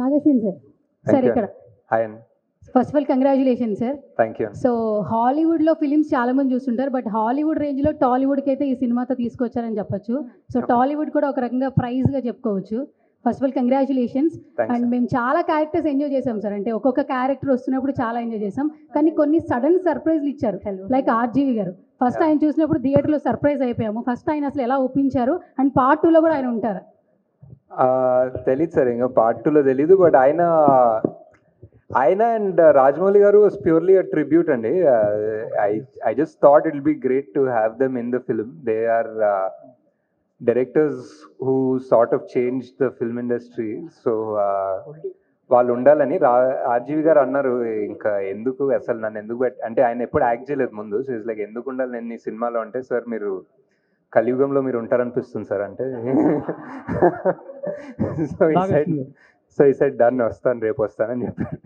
Nag Ashwin sir. Sir ఇక్కడ. Hi అండి first of all congratulation sir thank you so హాలీవుడ్లో films చాలా మంది చూస్తుంటారు బట్ హాలీవుడ్ రేంజ్లో టాలీవుడ్కి అయితే ఈ సినిమాతో తీసుకొచ్చారని చెప్పొచ్చు. సో టాలీవుడ్ కూడా ఒక రకంగా ప్రైజ్గా చెప్పుకోవచ్చు. First of all congratulations and మేము చాలా క్యారెక్టర్స్ ఎంజాయ్ చేసాం సార్ అంటే ఒక్కొక్క క్యారెక్టర్ వస్తున్నప్పుడు చాలా ఎంజాయ్ చేసాం కానీ కొన్ని సడన్ సర్ప్రైజ్లు ఇచ్చారు. లైక్ ఆర్జీవి గారు. ఫస్ట్ ఆయన చూసినప్పుడు థియేటర్లో సర్ప్రైజ్ అయిపోయాము. ఫస్ట్ ఆయన అసలు ఎలా ఒప్పించారు? అండ్ పార్ట్ టూలో కూడా ఆయన ఉంటారు. తెలీదు సార్ ఇంకా పార్ట్ టూలో తెలీదు బట్ ఆయన ఆయన and Rajamouli garu was purely a tribute అండి. I I just thought it be great to have them in the film they are directors who sort of change the film industry so వాళ్ళు ఉండాలని రా RGV గారు అన్నారు ఇంకా ఎందుకు అసలు నన్ను ఎందుకు అంటే ఆయన ఎప్పుడు యాక్ట్ చేయలేదు ముందు. సో ఇస్ లైక్ ఎందుకు ఉండాలి నేను ఈ సినిమాలో? అంటే సార్ మీరు కలియుగంలో మీరు ఉంటారనిపిస్తుంది సార్ అంటే. సో ఈ సైడ్ సో ఈ సైడ్ డన్ వస్తాను రేపు వస్తానని చెప్పారు.